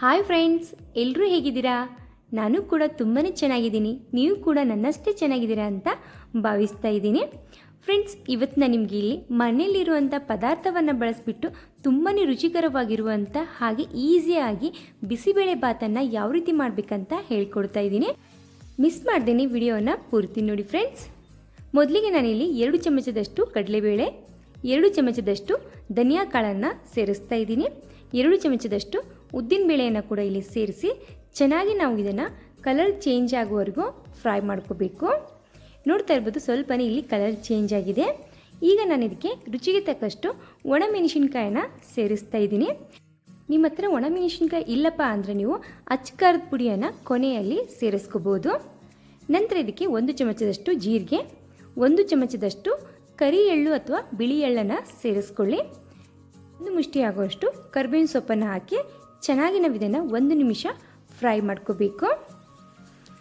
Hi friends ಎಲ್ಲರೂ ಹೇಗಿದ್ದೀರಾ? ನಾನು ಕೂಡ ತುಂಬಾ ಚೆನ್ನಾಗಿದ್ದೀನಿ. ನೀವು ಕೂಡ ನನ್ನಷ್ಟೇ ಚೆನ್ನಾಗಿದ್ದೀರಾ ಅಂತ ಭಾವಿಸ್ತಾ ಇದ್ದೀನಿ. ಫ್ರೆಂಡ್ಸ್ ಇವತ್ತು ನಾನು ನಿಮಗೆ ಇಲ್ಲಿ ಮನೆಯಲ್ಲಿರುವಂಥ ಪದಾರ್ಥವನ್ನು ಬಳಸಿಬಿಟ್ಟು ತುಂಬಾ ರುಚಿಕರವಾಗಿರುವಂಥ ಹಾಗೆ ಈಸಿಯಾಗಿ ಬಿಸಿಬೇಳೆ ಬಾತನ್ನು ಯಾವ ರೀತಿ ಮಾಡಬೇಕಂತ ಹೇಳ್ಕೊಡ್ತಾ ಇದ್ದೀನಿ. ಮಿಸ್ ಮಾಡ್ದೇನೆ ವಿಡಿಯೋನ ಪೂರ್ತಿ ನೋಡಿ ಫ್ರೆಂಡ್ಸ್. ಮೊದಲಿಗೆ ನಾನಿಲ್ಲಿ ಎರಡು ಚಮಚದಷ್ಟು ಕಡಲೆಬೇಳೆ, ಎರಡು ಚಮಚದಷ್ಟು ಧನಿಯಾ ಕಾಳನ್ನು ಸೇರಿಸ್ತಾ ಇದ್ದೀನಿ. ಎರಡು ಚಮಚದಷ್ಟು ಉದ್ದಿನ ಬೇಳೆಯನ್ನು ಕೂಡ ಇಲ್ಲಿ ಸೇರಿಸಿ ಚೆನ್ನಾಗಿ ನಾವು ಇದನ್ನು ಕಲರ್ ಚೇಂಜ್ ಆಗುವವರೆಗೂ ಫ್ರೈ ಮಾಡ್ಕೋಬೇಕು. ನೋಡ್ತಾ ಇರ್ಬೋದು ಸ್ವಲ್ಪನೇ ಇಲ್ಲಿ ಕಲರ್ ಚೇಂಜ್ ಆಗಿದೆ. ಈಗ ನಾನು ಇದಕ್ಕೆ ರುಚಿಗೆ ತಕ್ಕಷ್ಟು ಒಣಮೆಣಸಿನ್ಕಾಯನ್ನು ಸೇರಿಸ್ತಾ ಇದ್ದೀನಿ. ನಿಮ್ಮ ಹತ್ರ ಒಣಮೆಣಸಿನ್ಕಾಯಿ ಇಲ್ಲಪ್ಪ ಅಂದರೆ ನೀವು ಅಚ್ಕಾರದ ಪುಡಿಯನ್ನು ಕೊನೆಯಲ್ಲಿ ಸೇರಿಸ್ಕೋಬೋದು. ನಂತರ ಇದಕ್ಕೆ ಒಂದು ಚಮಚದಷ್ಟು ಜೀರಿಗೆ, ಒಂದು ಚಮಚದಷ್ಟು ಕರಿ ಎಳ್ಳು ಅಥವಾ ಬಿಳಿ ಎಳ್ಳನ್ನು ಸೇರಿಸ್ಕೊಳ್ಳಿ. ಒಂದು ಮುಷ್ಟಿ ಆಗುವಷ್ಟು ಕರ್ಬೇವಿನ ಸೊಪ್ಪನ್ನು ಹಾಕಿ ಚೆನ್ನಾಗಿ ನಾವು ಇದನ್ನು ಒಂದು ನಿಮಿಷ ಫ್ರೈ ಮಾಡ್ಕೋಬೇಕು.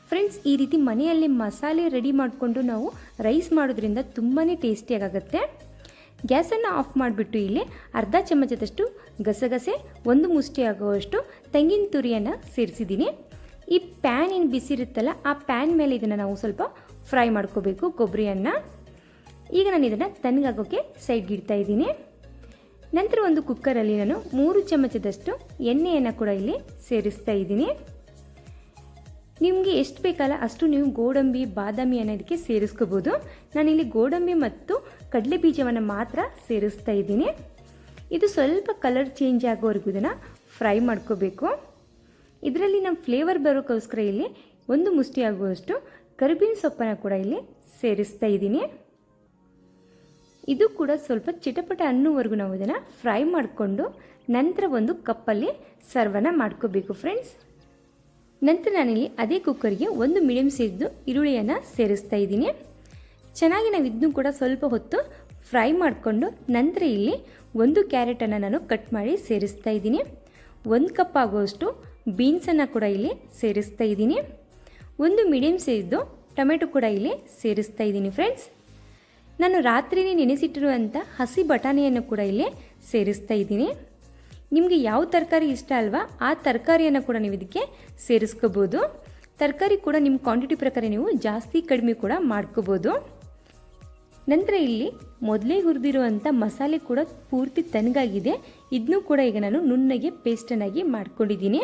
ಫ್ರೆಂಡ್ಸ್ ಈ ರೀತಿ ಮನೆಯಲ್ಲಿ ಮಸಾಲೆ ರೆಡಿ ಮಾಡಿಕೊಂಡು ನಾವು ರೈಸ್ ಮಾಡೋದ್ರಿಂದ ತುಂಬಾ ಟೇಸ್ಟಿಯಾಗುತ್ತೆ ಗ್ಯಾಸನ್ನು ಆಫ್ ಮಾಡಿಬಿಟ್ಟು ಇಲ್ಲಿ ಅರ್ಧ ಚಮಚದಷ್ಟು ಗಸಗಸೆ, ಒಂದು ಮುಷ್ಟಿ ಆಗುವಷ್ಟು ತೆಂಗಿನ ತುರಿಯನ್ನು ಸೇರಿಸಿದ್ದೀನಿ. ಈ ಪ್ಯಾನ್ ಏನು ಬಿಸಿರುತ್ತಲ್ಲ ಆ ಪ್ಯಾನ್ ಮೇಲೆ ಇದನ್ನು ನಾವು ಸ್ವಲ್ಪ ಫ್ರೈ ಮಾಡ್ಕೋಬೇಕು ಕೊಬ್ಬರಿಯನ್ನು ಈಗ ನಾನು ಇದನ್ನು ತಣ್ಣಗಾಗೋಕ್ಕೆ ಸೈಡ್ಗೆ ಇಡ್ತಾ ಇದ್ದೀನಿ. ನಂತರ ಒಂದು ಕುಕ್ಕರಲ್ಲಿ ನಾನು ಮೂರು ಚಮಚದಷ್ಟು ಎಣ್ಣೆಯನ್ನು ಕೂಡ ಇಲ್ಲಿ ಸೇರಿಸ್ತಾ ಇದ್ದೀನಿ. ನಿಮಗೆ ಎಷ್ಟು ಬೇಕಲ್ಲ ಅಷ್ಟು ನೀವು ಗೋಡಂಬಿ, ಬಾದಾಮಿ ಅನ್ನೋದಕ್ಕೆ ಸೇರಿಸ್ಕೋಬೋದು. ನಾನಿಲ್ಲಿ ಗೋಡಂಬಿ ಮತ್ತು ಕಡಲೆ ಬೀಜವನ್ನು ಮಾತ್ರ ಸೇರಿಸ್ತಾ ಇದ್ದೀನಿ. ಇದು ಸ್ವಲ್ಪ ಕಲರ್ ಚೇಂಜ್ ಆಗೋವರೆಗೂ ಇದನ್ನು ಫ್ರೈ ಮಾಡ್ಕೋಬೇಕು. ಇದರಲ್ಲಿ ನಮ್ಮ ಫ್ಲೇವರ್ ಬರೋಕ್ಕೋಸ್ಕರ ಇಲ್ಲಿ ಒಂದು ಮುಷ್ಟಿಯಾಗುವಷ್ಟು ಆಗುವಷ್ಟು ಸೊಪ್ಪನ್ನು ಕೂಡ ಇಲ್ಲಿ ಸೇರಿಸ್ತಾ ಇದ್ದೀನಿ. ಇದು ಕೂಡ ಸ್ವಲ್ಪ ಚಿಟಪಟ ಅನ್ನುವರೆಗೂ ನಾವು ಇದನ್ನು ಫ್ರೈ ಮಾಡಿಕೊಂಡು ನಂತರ ಒಂದು ಕಪ್ಪಲ್ಲಿ ಸರ್ವನ್ನ ಮಾಡ್ಕೋಬೇಕು ಫ್ರೆಂಡ್ಸ್ ನಂತರ ನಾನಿಲ್ಲಿ ಅದೇ ಕುಕ್ಕರ್ಗೆ ಒಂದು ಮೀಡಿಯಮ್ ಸೈಜ್ದು ಈರುಳ್ಳಿಯನ್ನು ಸೇರಿಸ್ತಾ ಇದ್ದೀನಿ. ಚೆನ್ನಾಗಿ ನಾವು ಇದನ್ನು ಕೂಡ ಸ್ವಲ್ಪ ಹೊತ್ತು ಫ್ರೈ ಮಾಡಿಕೊಂಡು ನಂತರ ಇಲ್ಲಿ ಒಂದು ಕ್ಯಾರೆಟನ್ನು ನಾನು ಕಟ್ ಮಾಡಿ ಸೇರಿಸ್ತಾ ಇದ್ದೀನಿ. ಒಂದು ಕಪ್ ಆಗುವಷ್ಟು ಬೀನ್ಸನ್ನು ಕೂಡ ಇಲ್ಲಿ ಸೇರಿಸ್ತಾ ಇದ್ದೀನಿ. ಒಂದು ಮೀಡಿಯಮ್ ಸೈಜ್ದು ಟೊಮೆಟೊ ಕೂಡ ಇಲ್ಲಿ ಸೇರಿಸ್ತಾ ಇದ್ದೀನಿ ಫ್ರೆಂಡ್ಸ್ ನಾನು ರಾತ್ರಿನೇ ನೆನೆಸಿಟ್ಟಿರುವಂಥ ಹಸಿ ಬಟಾಣಿಯನ್ನು ಕೂಡ ಇಲ್ಲಿ ಸೇರಿಸ್ತಾ ಇದ್ದೀನಿ. ನಿಮಗೆ ಯಾವ ತರಕಾರಿ ಇಷ್ಟ ಅಲ್ವಾ, ಆ ತರಕಾರಿಯನ್ನು ಕೂಡ ನೀವು ಇದಕ್ಕೆ ಸೇರಿಸ್ಕೋಬೋದು. ತರಕಾರಿ ಕೂಡ ನಿಮ್ಮ ಕ್ವಾಂಟಿಟಿ ಪ್ರಕಾರ ನೀವು ಜಾಸ್ತಿ ಕಡಿಮೆ ಕೂಡ ಮಾಡ್ಕೋಬೋದು. ನಂತರ ಇಲ್ಲಿ ಮೊದಲೇ ಹುರಿದಿರುವಂಥ ಮಸಾಲೆ ಕೂಡ ಪೂರ್ತಿ ತಣ್ಣಗಾಗಿದೆ ಇದನ್ನೂ ಕೂಡ ಈಗ ನಾನು ನುಣ್ಣಗೆ ಪೇಸ್ಟನ್ನಾಗಿ ಮಾಡ್ಕೊಂಡಿದ್ದೀನಿ.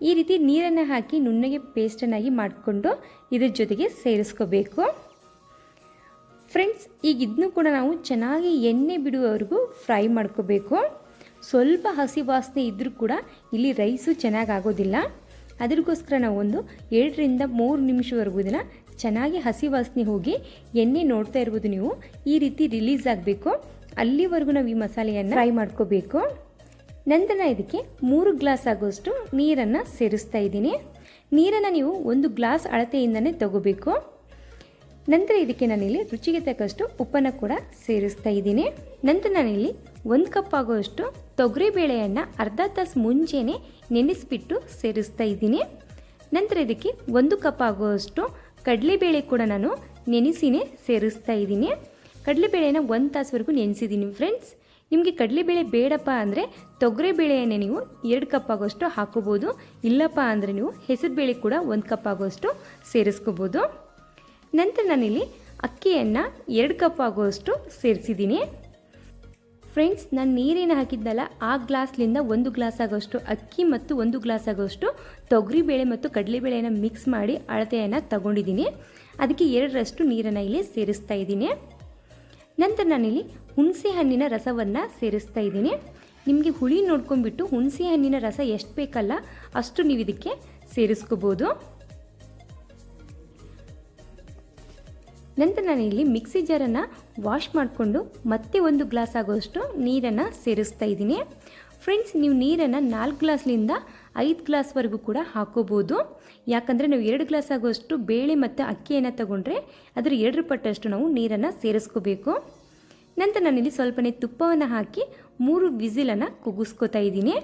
ಈ ರೀತಿ ನೀರನ್ನು ಹಾಕಿ ನುಣ್ಣಗೆ ಪೇಸ್ಟನ್ನಾಗಿ ಮಾಡಿಕೊಂಡು ಇದ್ರ ಜೊತೆಗೆ ಸೇರಿಸ್ಕೋಬೇಕು. ಫ್ರೆಂಡ್ಸ್, ಈಗ ಇದನ್ನು ಕೂಡ ನಾವು ಚೆನ್ನಾಗಿ ಎಣ್ಣೆ ಬಿಡುವವರೆಗೂ ಫ್ರೈ ಮಾಡ್ಕೋಬೇಕು. ಸ್ವಲ್ಪ ಹಸಿ ವಾಸನೆ ಇದ್ದರೂ ಕೂಡ ಇಲ್ಲಿ ರೈಸು ಚೆನ್ನಾಗಿ ಆಗೋದಿಲ್ಲ ಅದಕ್ಕೋಸ್ಕರ ನಾವು ಒಂದು ಎರಡರಿಂದ ಮೂರು ನಿಮಿಷವರೆಗೂ ಇದನ್ನು ಚೆನ್ನಾಗಿ ಹಸಿ ವಾಸನೆ ಹೋಗಿ ಎಣ್ಣೆ ನೋಡ್ತಾ ಇರ್ಬೋದು ನೀವು. ಈ ರೀತಿ ರಿಲೀಸ್ ಆಗಬೇಕು. ಅಲ್ಲಿವರೆಗೂ ನಾವು ಈ ಮಸಾಲೆಯನ್ನು ಫ್ರೈ ಮಾಡ್ಕೋಬೇಕು. ನಂತರ ಇದಕ್ಕೆ ಮೂರು ಗ್ಲಾಸ್ ಆಗೋಷ್ಟು ನೀರನ್ನು ಸೇರಿಸ್ತಾ ಇದ್ದೀನಿ. ನೀರನ್ನು ನೀವು ಒಂದು ಗ್ಲಾಸ್ ಅಳತೆಯಿಂದನೇ ತಗೋಬೇಕು. ನಂತರ ಇದಕ್ಕೆ ನಾನಿಲ್ಲಿ ರುಚಿಗೆ ತಕ್ಕಷ್ಟು ಉಪ್ಪನ್ನು ಕೂಡ ಸೇರಿಸ್ತಾ ಇದ್ದೀನಿ. ನಂತರ ನಾನಿಲ್ಲಿ ಒಂದು ಕಪ್ ಆಗುವಷ್ಟು ತೊಗರಿ ಬೇಳೆಯನ್ನು ಅರ್ಧ ತಾಸು ಮುಂಚೆನೇ ನೆನೆಸಿಬಿಟ್ಟು ಸೇರಿಸ್ತಾ ಇದ್ದೀನಿ. ನಂತರ ಇದಕ್ಕೆ ಒಂದು ಕಪ್ ಆಗುವಷ್ಟು ಕಡಲೆಬೇಳೆ ಕೂಡ ನಾನು ನೆನೆಸಿನೇ ಸೇರಿಸ್ತಾ ಇದ್ದೀನಿ. ಕಡಲೆಬೇಳೆನ ಒಂದು ತಾಸುವರೆಗೂ ನೆನೆಸಿದ್ದೀನಿ ಫ್ರೆಂಡ್ಸ್ ನಿಮಗೆ ಕಡಲೆಬೇಳೆ ಬೇಡಪ್ಪ ಅಂದರೆ ತೊಗರಿ ಬೇಳೆಯನ್ನೇ ನೀವು ಎರಡು ಕಪ್ ಆಗೋಷ್ಟು ಹಾಕೋಬೋದು. ಇಲ್ಲಪ್ಪ ಅಂದರೆ ನೀವು ಹೆಸರು ಬೇಳೆ ಕೂಡ ಒಂದು ಕಪ್ ಆಗೋಷ್ಟು ಸೇರಿಸ್ಕೋಬೋದು. ನಂತರ ನಾನಿಲ್ಲಿ ಅಕ್ಕಿಯನ್ನು ಎರಡು ಕಪ್ ಆಗುವಷ್ಟು ಸೇರಿಸಿದ್ದೀನಿ. ಫ್ರೆಂಡ್ಸ್ ನಾನು ನೀರೇನು ಹಾಕಿದ್ದಲ್ಲ, ಆ ಗ್ಲಾಸ್ಲಿಂದ ಒಂದು ಗ್ಲಾಸ್ ಆಗೋಷ್ಟು ಅಕ್ಕಿ ಮತ್ತು ಒಂದು ಗ್ಲಾಸ್ ಆಗೋಷ್ಟು ತೊಗರಿಬೇಳೆ ಮತ್ತು ಕಡಲೆಬೇಳೆಯನ್ನು ಮಿಕ್ಸ್ ಮಾಡಿ ಅಳತೆಯನ್ನು ತಗೊಂಡಿದ್ದೀನಿ. ಅದಕ್ಕೆ ಎರಡರಷ್ಟು ನೀರನ್ನು ಇಲ್ಲಿ ಸೇರಿಸ್ತಾ ಇದ್ದೀನಿ. ನಂತರ ನಾನಿಲ್ಲಿ ಹುಣಸೆ ಹಣ್ಣಿನ ರಸವನ್ನು ಸೇರಿಸ್ತಾ ಇದ್ದೀನಿ. ನಿಮಗೆ ಹುಳಿ ನೋಡ್ಕೊಂಡ್ಬಿಟ್ಟು ಹುಣಸೆ ಹಣ್ಣಿನ ರಸ ಎಷ್ಟು ಬೇಕಲ್ಲ ಅಷ್ಟು ನೀವು ಇದಕ್ಕೆ ಸೇರಿಸ್ಕೋಬೋದು. ನಂತರ ನಾನು ಇಲ್ಲಿ ಮಿಕ್ಸಿ ಜಾರನ್ನು ವಾಶ್ ಮಾಡಿಕೊಂಡು ಮತ್ತೆ ಒಂದು ಗ್ಲಾಸ್ ಆಗೋಷ್ಟು ನೀರನ್ನು ಸೇರಿಸ್ತಾ ಇದ್ದೀನಿ. ಫ್ರೆಂಡ್ಸ್ ನೀವು ನೀರನ್ನು ನಾಲ್ಕು ಗ್ಲಾಸ್ನಿಂದ ಐದು ಗ್ಲಾಸ್ವರೆಗೂ ಕೂಡ ಹಾಕೋಬೋದು. ಯಾಕಂದರೆ ನಾವು ಎರಡು ಗ್ಲಾಸ್ ಆಗೋಷ್ಟು ಬೇಳೆ ಮತ್ತು ಅಕ್ಕಿಯನ್ನು ತಗೊಂಡ್ರೆ ಅದರ ಎರಡು ಪಟ್ಟಷ್ಟು ನಾವು ನೀರನ್ನು ಸೇರಿಸ್ಕೋಬೇಕು. ನಂತರ ನಾನಿಲ್ಲಿ ಸ್ವಲ್ಪನೇ ತುಪ್ಪವನ್ನು ಹಾಕಿ ಮೂರು ವಿಸಿಲನ್ನು ಕುಗ್ಗಿಸ್ಕೋತಾ ಇದ್ದೀನಿ.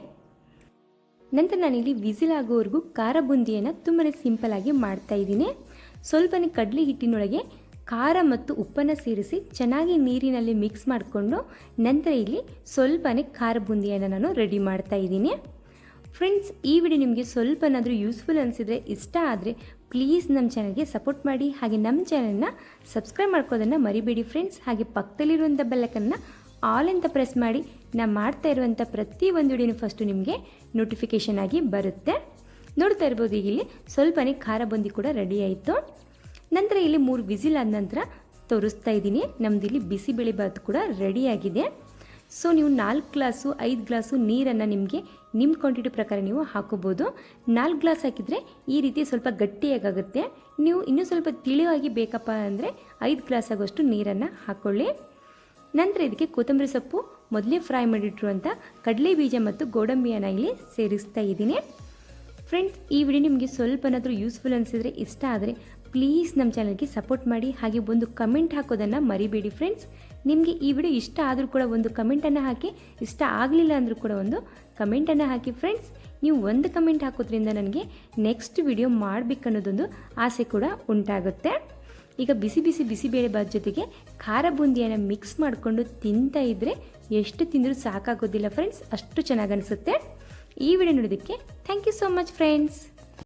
ನಂತರ ನಾನಿಲ್ಲಿ ವಿಸಿಲ್ ಆಗೋವರೆಗೂ ಖಾರ ಬುಂದಿಯನ್ನು ತುಂಬಾ ಸಿಂಪಲಾಗಿ ಮಾಡ್ತಾ ಇದ್ದೀನಿ. ಸ್ವಲ್ಪನೇ ಕಡಲೆ ಹಿಟ್ಟಿನೊಳಗೆ ಖಾರ ಮತ್ತು ಉಪ್ಪನ್ನು ಸೇರಿಸಿ ಚೆನ್ನಾಗಿ ನೀರಿನಲ್ಲಿ ಮಿಕ್ಸ್ ಮಾಡಿಕೊಂಡು ನಂತರ ಇಲ್ಲಿ ಸ್ವಲ್ಪನೇ ಖಾರ ಬುಂದಿಯನ್ನು ನಾನು ರೆಡಿ ಮಾಡ್ತಾ ಇದ್ದೀನಿ. ಫ್ರೆಂಡ್ಸ್ ಈ ವಿಡಿಯೋ ನಿಮಗೆ ಸ್ವಲ್ಪನಾದರೂ ಯೂಸ್ಫುಲ್ ಅನಿಸಿದರೆ, ಇಷ್ಟ ಆದರೆ ಪ್ಲೀಸ್ ನಮ್ಮ ಚಾನಲ್ಗೆ ಸಪೋರ್ಟ್ ಮಾಡಿ. ಹಾಗೆ ನಮ್ಮ ಚಾನಲ್ನ ಸಬ್ಸ್ಕ್ರೈಬ್ ಮಾಡ್ಕೋದನ್ನು ಮರಿಬೇಡಿ ಫ್ರೆಂಡ್ಸ್ ಹಾಗೆ ಪಕ್ಕದಲ್ಲಿರುವಂಥ ಬೆಲ್ಲಕನ್ನು ಆಲ್ ಅಂತ ಪ್ರೆಸ್ ಮಾಡಿ. ನಾನು ಮಾಡ್ತಾ ಇರುವಂಥ ಪ್ರತಿ ಒಂದು ವಿಡಿಯೋನು ಫಸ್ಟು ನಿಮಗೆ ನೋಟಿಫಿಕೇಷನ್ ಆಗಿ ಬರುತ್ತೆ. ನೋಡ್ತಾ ಇರ್ಬೋದು, ಈಗ ಇಲ್ಲಿ ಸ್ವಲ್ಪನೇ ಖಾರ ಬುಂದಿ ಕೂಡ ರೆಡಿ ಆಯಿತು. ನಂತರ ಇಲ್ಲಿ ಮೂರು ವಿಸಿಲ್ ಆದ ನಂತರ ತೋರಿಸ್ತಾ ಇದ್ದೀನಿ. ನಮ್ದು ಇಲ್ಲಿ ಬಿಸಿಬೇಳೆಬಾತ್ ಕೂಡ ರೆಡಿಯಾಗಿದೆ ಸೊ ನೀವು ನಾಲ್ಕು ಗ್ಲಾಸು, ಐದು ಗ್ಲಾಸು ನೀರನ್ನು ನಿಮಗೆ ನಿಮ್ಮ ಕ್ವಾಂಟಿಟಿ ಪ್ರಕಾರ ನೀವು ಹಾಕೋಬೋದು. ನಾಲ್ಕು ಗ್ಲಾಸ್ ಹಾಕಿದರೆ ಈ ರೀತಿ ಸ್ವಲ್ಪ ಗಟ್ಟಿಯಾಗುತ್ತೆ ನೀವು ಇನ್ನೂ ಸ್ವಲ್ಪ ತಿಳಿಯಾಗಿ ಬೇಕಪ್ಪ ಅಂದರೆ ಐದು ಗ್ಲಾಸ್ ಆಗೋಷ್ಟು ನೀರನ್ನು ಹಾಕ್ಕೊಳ್ಳಿ ನಂತರ ಇದಕ್ಕೆ ಕೊತ್ತಂಬರಿ ಸೊಪ್ಪು, ಮೊದಲೇ ಫ್ರೈ ಮಾಡಿಟ್ಟಿರುವಂಥ ಕಡಲೆ ಬೀಜ ಮತ್ತು ಗೋಡಂಬಿಯನ್ನು ಇಲ್ಲಿ ಸೇರಿಸ್ತಾ ಇದ್ದೀನಿ. ಫ್ರೆಂಡ್ಸ್ ಈ ವಿಡಿಯೋ ನಿಮಗೆ ಸ್ವಲ್ಪನಾದರೂ ಯೂಸ್ಫುಲ್ ಅನಿಸಿದರೆ ಇಷ್ಟ ಆದರೆ ಪ್ಲೀಸ್ ನಮ್ಮ ಚಾನಲ್ಗೆ ಸಪೋರ್ಟ್ ಮಾಡಿ, ಹಾಗೆ ಒಂದು ಕಮೆಂಟ್ ಹಾಕೋದನ್ನು ಮರಿಬೇಡಿ ಫ್ರೆಂಡ್ಸ್ ನಿಮಗೆ ಈ ವಿಡಿಯೋ ಇಷ್ಟ ಆದರೂ ಕೂಡ ಒಂದು ಕಮೆಂಟನ್ನು ಹಾಕಿ, ಇಷ್ಟ ಆಗಲಿಲ್ಲ ಅಂದರೂ ಕೂಡ ಒಂದು ಕಮೆಂಟನ್ನು ಹಾಕಿ ಫ್ರೆಂಡ್ಸ್ ನೀವು ಒಂದು ಕಮೆಂಟ್ ಹಾಕೋದ್ರಿಂದ ನನಗೆ ನೆಕ್ಸ್ಟ್ ವಿಡಿಯೋ ಮಾಡಬೇಕನ್ನೋದೊಂದು ಆಸೆ ಕೂಡ ಉಂಟಾಗುತ್ತೆ. ಈಗ ಬಿಸಿ ಬಿಸಿ ಬಿಸಿಬೇಳೆ ಬಾತ್ ಜೊತೆಗೆ ಖಾರ ಬೂಂದಿಯನ್ನು ಮಿಕ್ಸ್ ಮಾಡಿಕೊಂಡು ತಿಂತಾ ಇದ್ದರೆ ಎಷ್ಟು ತಿಂದರೂ ಸಾಕಾಗೋದಿಲ್ಲ ಫ್ರೆಂಡ್ಸ್ ಅಷ್ಟು ಚೆನ್ನಾಗಿ ಅನಿಸುತ್ತೆ. ಈ ವಿಡಿಯೋ ನೋಡೋದಕ್ಕೆ thank you so much friends